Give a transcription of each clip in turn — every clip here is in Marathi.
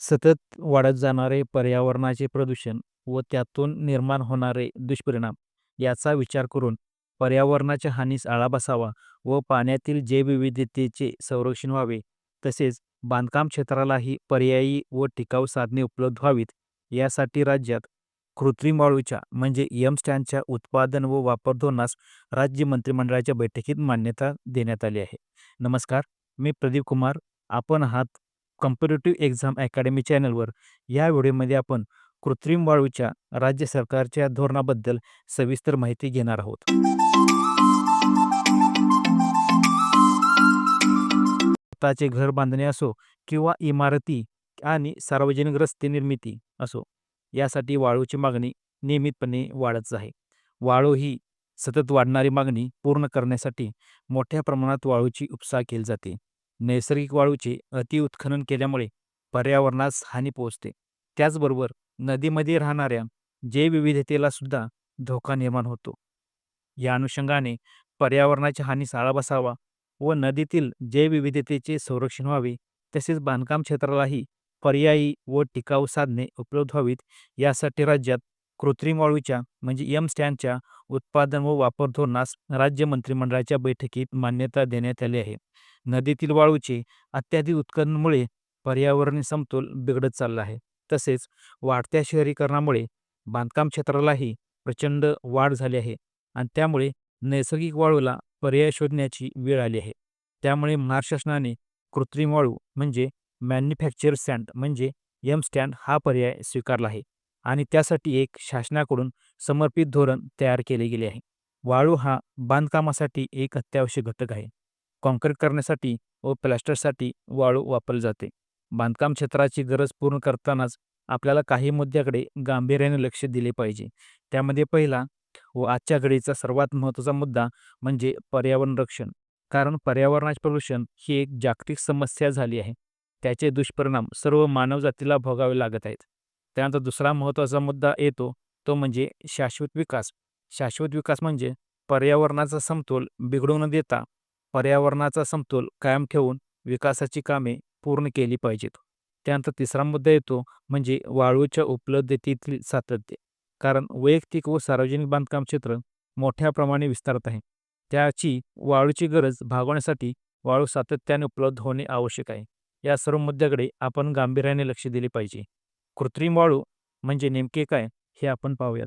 सतत वाढत जाणारे पर्यावरणाचे प्रदूषण व त्यातून निर्माण होणारे दुष्परिणाम याचा विचार करून पर्यावरणाच्या हानीस आळा बसावा व पाण्यातील जैवविविधतेचे संरक्षण व्हावे. तसेच बांधकाम क्षेत्रालाही पर्यायी व टिकाऊ साधने उपलब्ध व्हावीत यासाठी राज्यात कृत्रिम वाळूच्या म्हणजे यम स्टँडच्या उत्पादन व वापर धोरणास राज्य मंत्रिमंडळाच्या बैठकीत मान्यता देण्यात आली आहे. नमस्कार मी प्रदीप कुमार आपण आहात कम्पेरेटिव्ह एक्झाम अकॅडमी चॅनलवर या व्हिडिओमध्ये आपण कृत्रिम वाळूच्या राज्य सरकारच्या धोरणाबद्दल सविस्तर माहिती घेणार आहोत. स्वतःचे घर बांधणे असो किंवा इमारती आणि सार्वजनिक रस्ते निर्मिती असो यासाठी वाळूची मागणी नियमितपणे वाढतच आहे. वाळू ही सतत वाढणारी मागणी पूर्ण करण्यासाठी मोठ्या प्रमाणात वाळूची उपसा केली जाते. नैसर्गिक वाळूचे अतिउत्खनन केल्यामुळे पर्यावरणास हानी पोहोचते. त्याचबरोबर नदीमध्ये राहणाऱ्या जैवविविधतेला सुद्धा धोका निर्माण होतो. या अनुषंगाने पर्यावरणाची हानीस आळा बसावा व नदीतील जैवविविधतेचे संरक्षण व्हावे तसेच बांधकाम क्षेत्रालाही पर्यायी व टिकाऊ साधने उपलब्ध व्हावीत यासाठी राज्यात कृत्रिम वाळूच्या म्हणजे यम स्टँडच्या उत्पादन व वापर धोरणास राज्य मंत्रिमंडळाच्या बैठकीत मान्यता देण्यात आली आहे. नदीतील वाळूचे अत्याधिक उत्खननामुळे पर्यावरणीय समतोल बिघडत चालला आहे. तसेच वाढत्या शहरीकरणामुळे बांधकाम क्षेत्रालाही प्रचंड वाढ झाली आहे आणि त्यामुळे नैसर्गिक वाळूला पर्याय शोधण्याची वेळ आली आहे. त्यामुळे महाराष्ट्र शासनाने कृत्रिम वाळू म्हणजे मॅन्युफॅक्चर सँड म्हणजे यम स्टँड हा पर्याय स्वीकारला आहे. आणि त्यासाठी एक शासनाकडून समर्पित धोरण तयार केले गेले आहे. वाळू हा बांधकामासाठी एक अत्यावश्यक घटक आहे. कॉन्क्रीट करण्यासाठी व प्लॅस्टरसाठी वाळू वापरली जाते. बांधकाम क्षेत्राची गरज पूर्ण करतानाच आपल्याला काही मुद्द्याकडे गांभीर्याने लक्ष दिले पाहिजे. त्यामध्ये पहिला व आजच्या घडीचा सर्वात महत्त्वाचा मुद्दा म्हणजे पर्यावरण रक्षण. कारण पर्यावरणाचे प्रदूषण ही एक जागतिक समस्या झाली आहे. त्याचे दुष्परिणाम सर्व मानवजातीला भोगावे लागत आहेत. त्यानंतर दुसरा महत्त्वाचा मुद्दा येतो तो म्हणजे शाश्वत विकास. शाश्वत विकास म्हणजे पर्यावरणाचा समतोल बिघडू न देता पर्यावरणाचा समतोल कायम ठेवून विकासाची कामे पूर्ण केली पाहिजेत. त्यानंतर तिसरा मुद्दा येतो म्हणजे वाळूच्या उपलब्धतेतील सातत्य. कारण वैयक्तिक व सार्वजनिक बांधकाम क्षेत्र मोठ्या प्रमाणे विस्तारत आहे. त्याची वाळूची गरज भागवण्यासाठी वाळू सातत्याने उपलब्ध होणे आवश्यक आहे. या सर्व मुद्द्याकडे आपण गांभीर्याने लक्ष दिले पाहिजे. कृत्रिम वाळू म्हणजे नेमके काय हे आपण पाहूयात.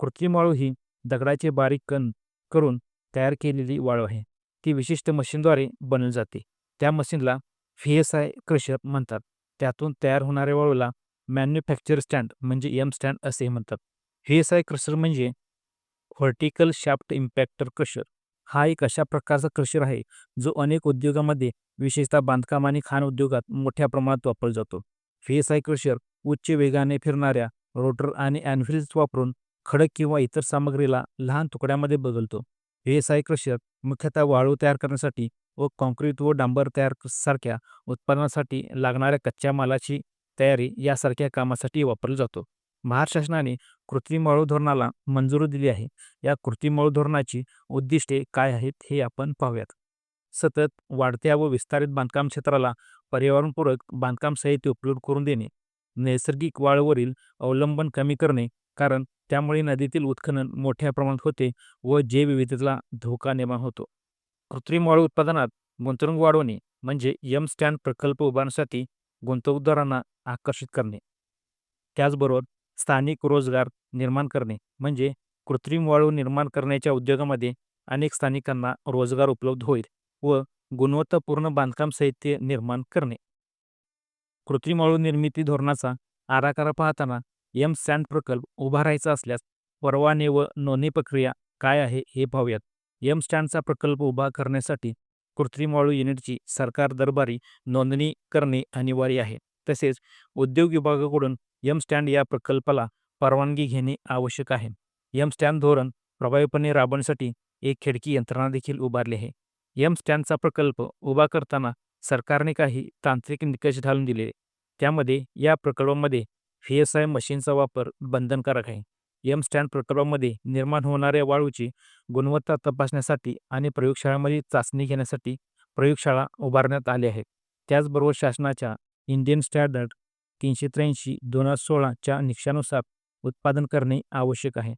कृत्रिम वाळू ही दगडाचे बारीक कण करून तयार केलेली वाळू आहे. ती विशिष्ट मशीनद्वारे बनवली जाते. त्या मशीनला व्ही एस आय क्रशर म्हणतात. त्यातून तयार होणाऱ्या वाळूला मॅन्युफॅक्चर स्टँड म्हणजे एम स्टँड असे म्हणतात. व्ही एस आय क्रशर म्हणजे व्हर्टिकल शाफ्ट इम्पॅक्टर क्रशर हा एक अशा प्रकारचा क्रशर आहे जो अनेक उद्योगामध्ये विशेषतः बांधकाम आणि खाण उद्योगात मोठ्या प्रमाणात वापरला जातो. व्ही सायक्रोशर उच्च वेगाने फिरणाऱ्या रोटर आणि ॲनव्हिल्स वापरून खडक किंवा इतर सामग्रीला लहान तुकड्यामध्ये बदलतो. व्ही एस मुख्यतः वाळू तयार करण्यासाठी व कॉन्क्रीट व डांबर तयार सारख्या उत्पादनासाठी लागणाऱ्या कच्च्या मालाची तयारी यासारख्या कामासाठी वापरला जातो. महाराष्ट्र शासनाने कृत्रिम वाळू धोरणाला मंजुरी दिली आहे. या कृत्रिम वाळू धोरणाची उद्दिष्टे काय आहेत हे आपण पाहूयात. सतत वाढत्या व विस्तारित बांधकाम क्षेत्राला पर्यावरणपूरक बांधकाम साहित्य उपलब्ध करून देणे नैसर्गिक वाळूवरील अवलंबन कमी करणे कारण त्यामुळे नदीतील उत्खनन मोठ्या प्रमाणात होते व जैवविविधतेला धोका निर्माण होतो. कृत्रिम वाळू उत्पादनात गुंतवणूक वाढवणे म्हणजे यम स्टँड प्रकल्प उभारण्यासाठी गुंतवणूकदारांना आकर्षित करणे. त्याचबरोबर स्थानिक रोजगार निर्माण करणे म्हणजे कृत्रिम वाळू निर्माण करण्याच्या उद्योगामध्ये अनेक स्थानिकांना रोजगार उपलब्ध होईल व गुणवत्तापूर्ण बांधकाम साहित्य निर्माण करणे. कृत्रिम वाळू निर्मिती धोरणाचा आराखडा पाहताना एम सँड प्रकल्प उभारायचा असल्यास परवाने व नोंदणी प्रक्रिया काय आहे हे पाहूयात. एम स्टँडचा प्रकल्प उभा करण्यासाठी कृत्रिम वाळू युनिटची सरकार दरबारी नोंदणी करणे अनिवार्य आहे. तसेच उद्योग विभागाकडून यम स्टँड या प्रकल्पाला परवानगी घेणे आवश्यक आहे. यम स्टँड धोरण प्रभावीपणे राबवण्यासाठी एक खिडकी यंत्रणा देखील उभारली आहे. यम स्टँडचा प्रकल्प उभा करताना सरकारने काही तांत्रिक निकष घालून दिले. त्यामध्ये या प्रकल्पामध्ये व्ही एस आय मशीनचा वापर बंधनकारक आहे. यम स्टँड प्रकल्पामध्ये निर्माण होणाऱ्या वाळूची गुणवत्ता तपासण्यासाठी आणि प्रयोगशाळांमध्ये चाचणी घेण्यासाठी प्रयोगशाळा उभारण्यात आल्या आहेत. त्याचबरोबर शासनाच्या इंडियन स्टँडर्ड तीनशे त्र्याऐंशी दोन हजार सोळाच्या निकषानुसार उत्पादन करणे आवश्यक आहे.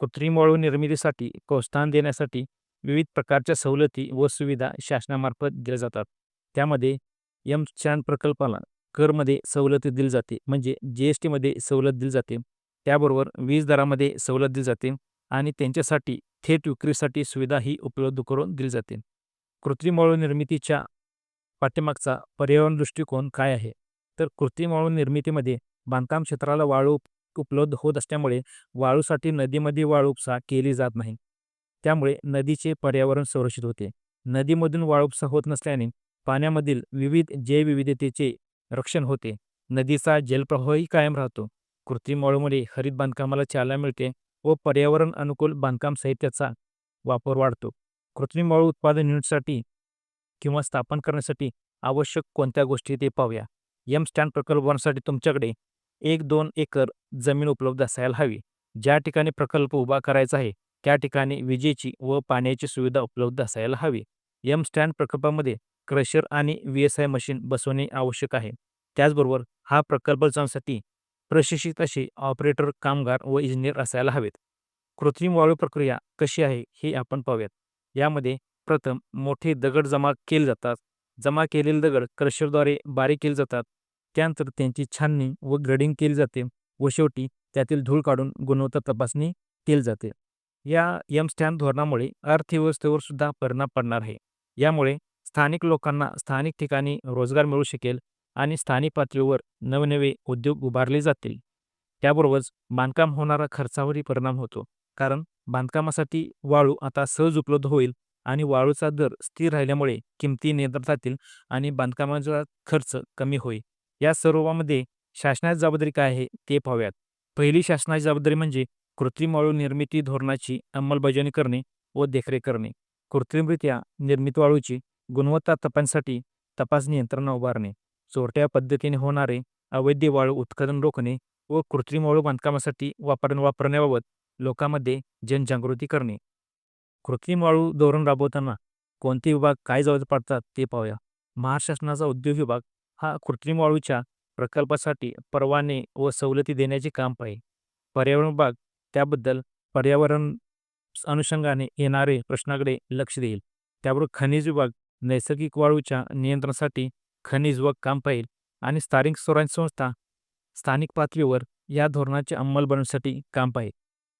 कृत्रिम वाळू निर्मितीसाठी प्रोत्साहन देण्यासाठी विविध प्रकारच्या सवलती व सुविधा शासनामार्फत दिल्या जातात. त्यामध्ये यम स्टँड प्रकल्पाला करमध्ये सवलती दिली जाते म्हणजे जी एस टीमध्ये सवलत दिली जाते. त्याबरोबर वीज दरामध्ये सवलत दिली जाते आणि त्यांच्यासाठी थेट विक्रीसाठी सुविधा ही उपलब्ध करून दिली जाते. कृत्रिम वाळू निर्मितीच्या पाठीमागचा पर्यावरण दृष्टिकोन काय आहे? तर कृत्रिम वाळू निर्मितीमध्ये बांधकाम क्षेत्राला वाळू उपलब्ध होत असल्यामुळे वाळूसाठी नदीमध्ये वाळू उपसा केली जात नाही. त्यामुळे नदीचे पर्यावरण संरक्षित होते. नदीमधून वाळूपसा होत नसल्याने पाण्यामधील विविध जैवविविधतेचे रक्षण होते. नदीचा जलप्रवाहही कायम राहतो. कृत्रिम वाळूमुळे हरित बांधकामाला चालना मिळते व पर्यावरण अनुकूल बांधकाम साहित्याचा वापर वाढतो. कृत्रिम वाळू उत्पादन युनिटसाठी किंवा स्थापन करण्यासाठी आवश्यक कोणत्या गोष्टी ते पाहूया. यम स्टँड प्रकल्पांसाठी तुमच्याकडे एक दोन एकर जमीन उपलब्ध असायला हवी. ज्या ठिकाणी प्रकल्प उभा करायचा आहे त्या ठिकाणी विजेची व पाण्याची सुविधा उपलब्ध असायला हवी. यम स्टँड प्रकल्पामध्ये क्रशर आणि व्ही एस आय मशीन बसवणे आवश्यक आहे. त्याचबरोबर हा प्रकल्प जाण्यासाठी प्रशिक्षित असे ऑपरेटर कामगार व इंजिनियर असायला हवेत. कृत्रिम वाळू प्रक्रिया कशी आहे हे आपण पाहूयात. यामध्ये प्रथम मोठे दगड जमा केले जातात. जमा केलेले दगड क्रशरद्वारे बारीक केले जातात. त्यानंतर त्यांची छाननी व ग्रेडिंग केली जाते व शेवटी त्यातील धूळ काढून गुणवत्ता तपासणी केली जाते. या यम स्टॅम्प धोरणामुळे अर्थव्यवस्थेवर सुद्धा परिणाम पडणार आहे. यामुळे स्थानिक लोकांना स्थानिक ठिकाणी रोजगार मिळू शकेल आणि स्थानिक पातळीवर नवनवे उद्योग उभारले जातील. त्याबरोबरच बांधकाम होणारा खर्चावरही परिणाम होतो. कारण बांधकामासाठी वाळू आता सहज उपलब्ध होईल आणि वाळूचा दर स्थिर राहिल्यामुळे किमती नियंत्रणातील आणि बांधकामाचा खर्च कमी होईल. या सर्वांमध्ये शासनाची जबाबदारी काय आहे ते पाहूयात. पहिली शासनाची जबाबदारी म्हणजे कृत्रिम वाळू निर्मिती धोरणाची अंमलबजावणी करणे व देखरेख करणे. कृत्रिमरित्या निर्मित वाळूची गुणवत्ता तपासण्यासाठी तपासणी यंत्रणा उभारणे. चोरट्या पद्धतीने होणारे अवैध वाळू उत्खनन रोखणे व कृत्रिम वाळू बांधकामासाठी वापर वापरण्याबाबत लोकांमध्ये जनजागृती करणे. कृत्रिम वाळू धोरण राबवताना कोणते विभाग काय जबाबदार पडतात ते पाहूया. महाराष्ट्र शासनाचा उद्योग विभाग हा कृत्रिम वाळूच्या प्रकल्पासाठी परवाने व सवलती देण्याचे काम पाहिजे पर्यावरण विभाग त्याबद्दल पर्यावरण अनुषंगाने येणारे प्रश्नाकडे लक्ष देईल. त्याबरोबर खनिज विभाग नैसर्गिक वाळूच्या नियंत्रणासाठी खनिज व काम पाहिल आणि स्थानिक स्वराज्य संस्था स्थानिक पातळीवर या धोरणाचे अंमलबजावणीसाठी काम पाहिजे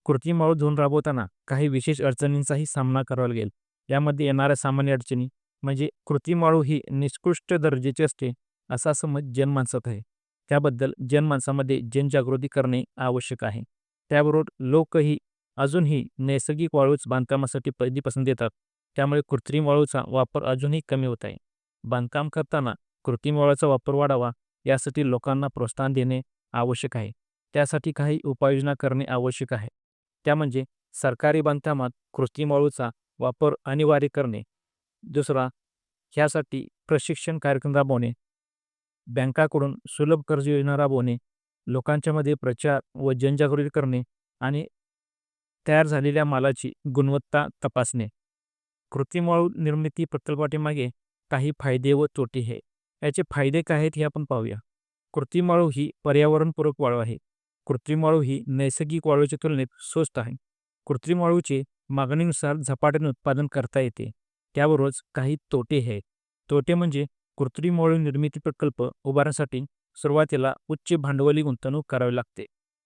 कृत्रिम वाळू धोरण राबवताना काही विशेष अडचणींचाही सामना करावा लागेल. यामध्ये येणाऱ्या सामान्य अडचणी म्हणजे कृत्रिम वाळू ही निष्कृष्ट दर्जाची असते असा समज जनमानसात आहे. त्याबद्दल जनमानसामध्ये जनजागृती करणे आवश्यक आहे. त्याबरोबर लोकही अजूनही नैसर्गिक वाळूच बांधकामासाठी पहिली पसंत देतात. त्यामुळे कृत्रिम वाळूचा वापर अजूनही कमी होत आहे. बांधकाम करताना कृत्रिम वाळूचा वापर वाढावा यासाठी लोकांना प्रोत्साहन देणे आवश्यक आहे. त्यासाठी काही उपाययोजना करणे आवश्यक आहे. त्या म्हणजे सरकारी बांधकामात कृत्रिम वाळूचा वापर अनिवार्य करणे. दुसरा ह्यासाठी प्रशिक्षण कार्यक्रम राबवणे. बँकाकडून सुलभ कर्ज योजना राबवणे. लोकांच्या मध्ये प्रचार व जनजागृती करणे आणि तयार झालेल्या मालाची गुणवत्ता तपासणे. कृत्रिम वाळू निर्मिती प्रकल्पाटीमागे काही फायदे व तोटे आहे याचे फायदे काय आहेत हे आपण पाहूया. कृत्रिम वाळू ही पर्यावरणपूरक वाळू आहे. कृत्रिम वाळू ही नैसर्गिक वाळूच्या तुलनेत स्वस्त आहे. कृत्रिम वाळूचे मागणीनुसार झपाट्याने उत्पादन करता येते. त्याबरोबरच काही तोटे आहेत तोटे म्हणजे कृत्रिम वाळू निर्मिती प्रकल्प उभारण्यासाठी सुरुवातीला उच्च भांडवली गुंतवणूक करावी लागते.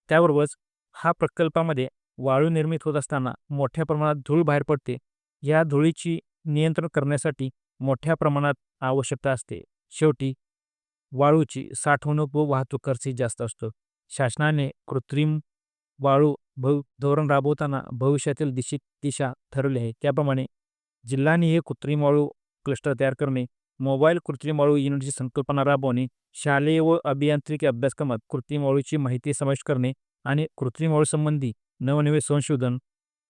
त्याबरोबरच हा प्रकल्पामध्ये वाळू निर्मित होत असताना मोठ्या प्रमाणात धूळ बाहेर पडते. या धुळीची नियंत्रण करण्यासाठी मोठ्या प्रमाणात आवश्यकता असते. शेवटी वाळूची साठवणूक व वाहतूक खर्च जास्त असतो. शासनाने कृत्रिम वाळू भव धोरण राबवताना भविष्यातील दिशी दिशा ठरवली आहे. त्याप्रमाणे जिल्ह्यानी हे कृत्रिम वाळू क्लस्टर तयार करणे मोबाईल कृत्रिम वाळू युनिटची संकल्पना राबवणे शालेय व अभियांत्रिकी अभ्यासक्रमात कृत्रिम वाळूची माहिती समाविष्ट करणे आणि कृत्रिम वाळू संबंधी नवनवे संशोधन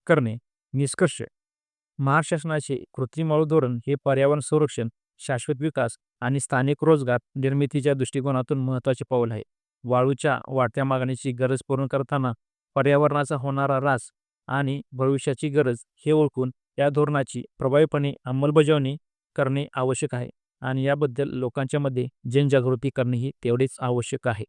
करणे. निष्कर्ष महाराष्ट्र शासनाचे कृत्रिम वाळू धोरण हे पर्यावरण संरक्षण शाश्वत विकास आणि स्थानिक रोजगार निर्मितीच्या दृष्टिकोनातून महत्त्वाचे पाऊल आहे. वाळूच्या वाढत्या मागणीची गरज पूर्ण करताना पर्यावरणाचा होणारा ऱ्हास आणि भविष्याची गरज हे ओळखून या धोरणाची प्रभावीपणे अंमलबजावणी करणे आवश्यक आहे. आणि याबद्दल लोकांच्या मध्ये जनजागृती करणे ही तेवढेच आवश्यक आहे.